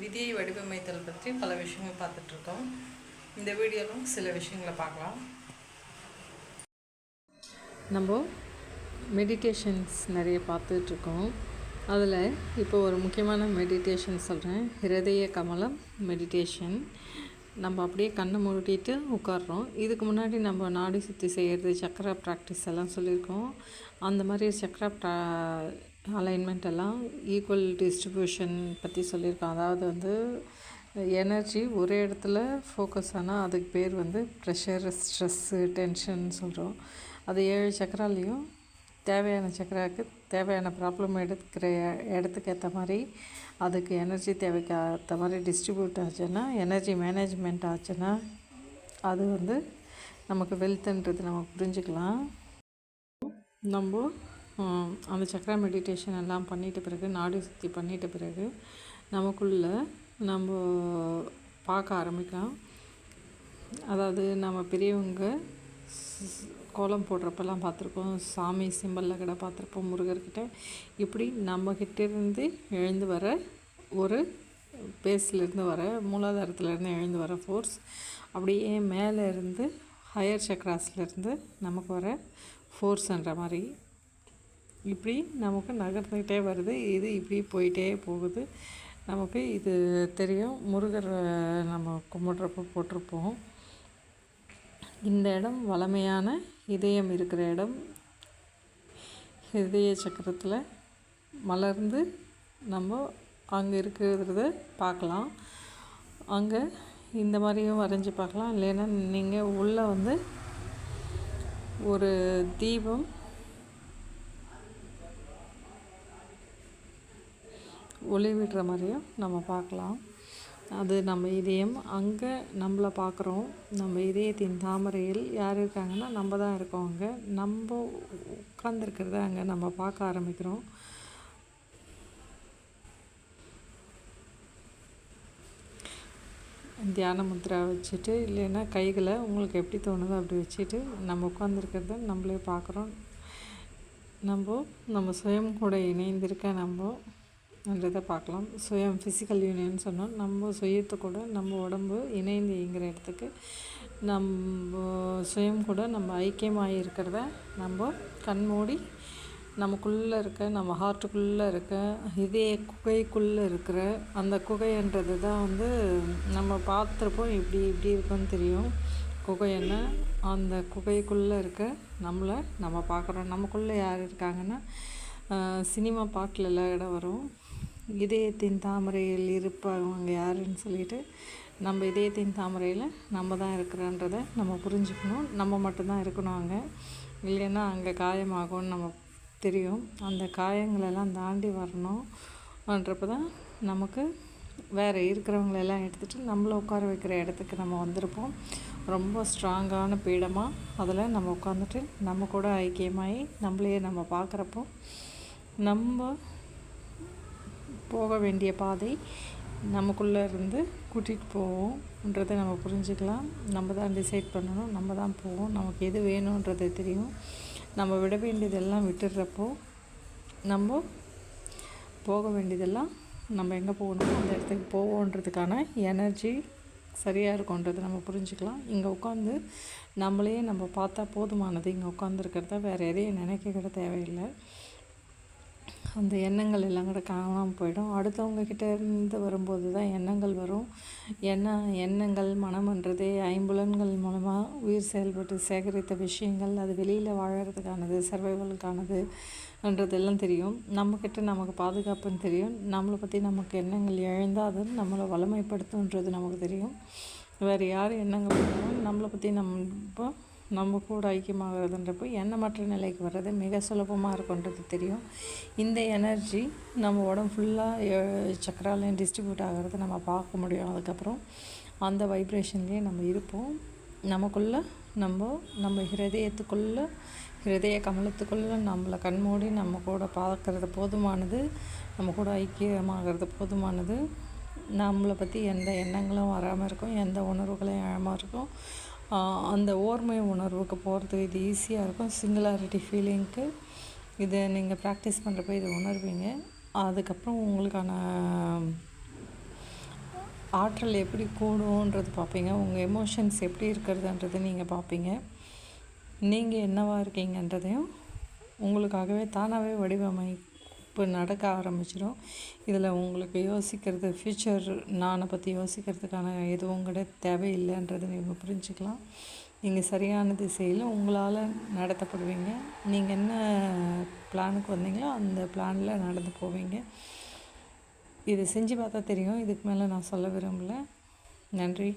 விதியை வடிவமைத்தல் பற்றி பல விஷயங்கள் பார்த்துட்ருக்கோம். இந்த வீடியோவிலும் சில விஷயங்களை பார்க்கலாம். நம்ம மெடிடேஷன்ஸ் நிறைய பார்த்துட்ருக்கோம். அதில் இப்போ ஒரு முக்கியமான மெடிடேஷன் சொல்கிறேன். ஹிருதய கமலம் மெடிடேஷன் நம்ம அப்படியே கண்ணை மூடிட்டு உட்கார்றோம். இதுக்கு முன்னாடி நம்ம நாடி சுற்றி செய்கிறது சக்கரா ப்ராக்டிஸ் எல்லாம் சொல்லியிருக்கோம். அந்த மாதிரி சக்கரா ப்ரா அலைன்மெண்ட் எல்லாம் ஈக்குவல் டிஸ்ட்ரிபியூஷன் பற்றி சொல்லியிருக்கோம் அதாவது வந்து எனர்ஜி ஒரே இடத்துல ஃபோக்கஸ் ஆனால் அதுக்கு பேர் வந்து ப்ரெஷர் ஸ்ட்ரெஸ்ஸு டென்ஷன் சொல்கிறோம் அது ஏழு சக்கராலையும் தேவையான சக்கராவுக்கு தேவையான ப்ராப்ளம் எடுக்கிற இடத்துக்கு ஏற்ற மாதிரி அதுக்கு எனர்ஜி தேவைக்கு ஏற்ற மாதிரி டிஸ்ட்ரிபியூட் ஆச்சுன்னா எனர்ஜி மேனேஜ்மெண்ட் ஆச்சுன்னா அது வந்து நமக்கு வெல்த்ன்றது நம்ம புரிஞ்சுக்கலாம். நம்ம அந்த சக்கரா மெடிடேஷன் எல்லாம் பண்ணிட்ட பிறகு நாடி சுத்தி பண்ணிட்ட பிறகு நமக்குள்ள நம்ம பார்க்க ஆரம்பிக்கலாம். அதாவது நம்ம பெரியவங்க கோலம் போடுறப்பெல்லாம் பார்த்துருப்போம். சாமி சிம்பலில் கூட பார்த்துருப்போம் முருகர்கிட்ட. இப்படி நம்மக்கிட்டேருந்து எழுந்து வர ஒரு பேஸ்லேருந்து வர மூலாதாரத்துலேருந்து எழுந்து வர ஃபோர்ஸ் அப்படியே மேலே இருந்து ஹையர் சக்ராஸ்லேருந்து நமக்கு வர ஃபோர்ஸ்ன்ற மாதிரி இப்படி நமக்கு நகர்ந்துக்கிட்டே வருது. இது இப்படி போயிட்டே போகுது. நமக்கு இது தெரியும். முருகர் நம்ம கும்பிட்றப்போ போட்டிருப்போம். இந்த இடம் வளமையான இதயம் இருக்கிற இடம். இதய சக்கரத்தில் மலர்ந்து நம்ம அங்கே இருக்கிறத பார்க்கலாம். அங்கே இந்த மாதிரியும் வரைஞ்சி பார்க்கலாம். இல்லைன்னா நீங்கள் உள்ளே வந்து ஒரு தீபம் ஒளி விடுற மாதிரியும் நம்ம பார்க்கலாம். அது நம்ம இதயம் அங்கே நம்மளை பார்க்குறோம். நம்ம இதயத்தின் தாமரையில் யார் இருக்காங்கன்னா நம்ம தான் இருக்கோம் அங்கே. நம்ம உட்காந்துருக்கிறத அங்கே நம்ம பார்க்க ஆரம்பிக்கிறோம். தியான முத்திரா வச்சுட்டு இல்லைன்னா கைகளை உங்களுக்கு எப்படி தோணுதோ அப்படி வச்சுட்டு நம்ம உட்காந்துருக்கிறத நம்மளே பார்க்குறோம். நம்ம நம்ம சுயம் கூட இணைந்திருக்க நம்ம என்றதை பார்க்கலாம். சுயம் ஃபிசிக்கல் யூனியன் சொன்னோம். நம்ம சுயத்தை கூட நம்ம உடம்பு இணைந்து இயங்குகிற இடத்துக்கு நம்ம சுயம் கூட நம்ம ஐக்கியமாக இருக்கிறத நம்ம கண்மூடி நமக்குள்ளே இருக்க நம்ம ஹார்ட்டுக்குள்ளே இருக்க இதய குகைக்குள்ளே இருக்கிற அந்த குகைன்றது தான் வந்து நம்ம பார்த்துருப்போம். இப்படி இப்படி இருக்குன்னு தெரியும். குகை என்ன? அந்த குகைக்குள்ளே இருக்க நம்மளை நம்ம பார்க்குறோம். நமக்குள்ளே யார் இருக்காங்கன்னா சினிமா பாட்டில் எல்லா இடம் வரும். இதயத்தின் தாமரையில் இருப்பவங்க யாருன்னு சொல்லிட்டு நம்ம இதயத்தின் தாமரையில் நம்ம தான் இருக்கிறோன்றதை நம்ம புரிஞ்சுக்கணும். நம்ம மட்டும்தான் இருக்கணும் அங்கே. இல்லைன்னா அங்கே காயமாகும்னு நம்ம தெரியும். அந்த காயங்களெல்லாம் தாண்டி வரணும்ன்றப்ப தான் நமக்கு வேறு இருக்கிறவங்களெல்லாம் எடுத்துகிட்டு நம்மளை உட்கார வைக்கிற இடத்துக்கு நம்ம வந்திருப்போம். ரொம்ப ஸ்ட்ராங்கான பீடமாக அதில் நம்ம உட்காந்துட்டு நம்ம கூட ஐக்கியமாகி நம்மளையே நம்ம பார்க்குறப்போ நம்ம போக வேண்டிய பாதை நமக்குள்ளே இருந்து கூட்டிகிட்டு போவோம்ன்றதை நம்ம புரிஞ்சுக்கலாம். நம்ம தான் டிசைட் பண்ணணும். நம்ம தான் போவோம். நமக்கு எது வேணுன்றது தெரியும். நம்ம விட வேண்டியதெல்லாம் விட்டுடுறப்போ நம்ம போக வேண்டியதெல்லாம் நம்ம எங்கே போகணுமோ அந்த இடத்துக்கு போவோன்றதுக்கான எனர்ஜி சரியாக இருக்கும்ன்றதை நம்ம புரிஞ்சுக்கலாம். இங்கே உட்காந்து நம்மளையே நம்ம பார்த்தா போதுமானது. இங்கே உட்காந்துருக்கிறத வேறு எதையும் நினைக்க தேவையில்லை. அந்த எண்ணங்கள் எல்லாம் கூட காணாமல் போயிடும். அடுத்தவங்க கிட்ட இருந்து வரும்போது தான் எண்ணங்கள் வரும். என்ன எண்ணங்கள் மனம்ன்றதே ஐம்புலன்கள் மூலமாக உயிர் செயல்பட்டு சேகரித்த விஷயங்கள் அது வெளியில் வாழறதுக்கானது சர்வைவலுக்கானது என்றதெல்லாம் தெரியும். நம்மக்கிட்ட நமக்கு பாதுகாப்புன்னு தெரியும். நம்மளை பற்றி நமக்கு எண்ணங்கள் இழந்தால் அது நம்மளை வளமைப்படுத்துன்றது நமக்கு தெரியும். வேறு யார் எண்ணங்கள் நம்மளை பற்றி நம்ம நம்ம கூட ஐக்கியமாகிறதுன்றப்போ எண்ணமற்ற நிலைக்கு வர்றது? மிக சுலபமாக இருக்குன்றது தெரியும். இந்த எனர்ஜி நம்ம உடம்பு ஃபுல்லாக சக்கராலையும் டிஸ்ட்ரிபியூட் ஆகிறத நம்ம பார்க்க முடியும். அதுக்கப்புறம் அந்த வைப்ரேஷன்லேயே நம்ம இருப்போம். நமக்குள்ளே நம்ம நம்ம ஹிருதயத்துக்குள்ளே ஹிருதய கமலத்துக்குள்ளே நம்மளை கண்மூடி நம்ம கூட பார்க்கறது போதுமானது. நம்ம கூட ஐக்கியமாகிறது போதுமானது. நம்மளை பற்றி எந்த எண்ணங்களும் வராமல் இருக்கும். எந்த உணர்வுகளும் ஆழமாக இருக்கும். அந்த ஓர்மை உணர்வுக்கு போகிறது இது ஈஸியாக இருக்கும். சிங்குலாரிட்டி ஃபீலிங்க்கு இதை நீங்கள் ப்ராக்டிஸ் பண்ணுறப்ப இதை உணர்வீங்க. அதுக்கப்புறம் உங்களுக்கான ஆற்றல் எப்படி கூடுன்றது பார்ப்பீங்க. உங்கள் எமோஷன்ஸ் எப்படி இருக்கிறதுன்றதை நீங்கள் பார்ப்பீங்க. நீங்கள் என்னவாக இருக்கீங்கன்றதையும் உங்களுக்காகவே தானாகவே இப்போ நடக்க ஆரம்பிச்சிடும் இதில் உங்களுக்கு யோசிக்கிறது ஃப்யூச்சர் நானை பற்றி யோசிக்கிறதுக்கான எதுவும் கூட தேவையில்லைன்றதை நீங்கள் புரிஞ்சுக்கலாம். நீங்கள் சரியான திசையில் உங்களால் நடத்தப்படுவீங்க. நீங்கள் என்ன பிளானுக்கு வந்தீங்களோ அந்த பிளானில் நடந்து போவீங்க. இது செஞ்சு பார்த்தா தெரியும். இதுக்கு மேலே நான் சொல்ல விரும்பல. நன்றி.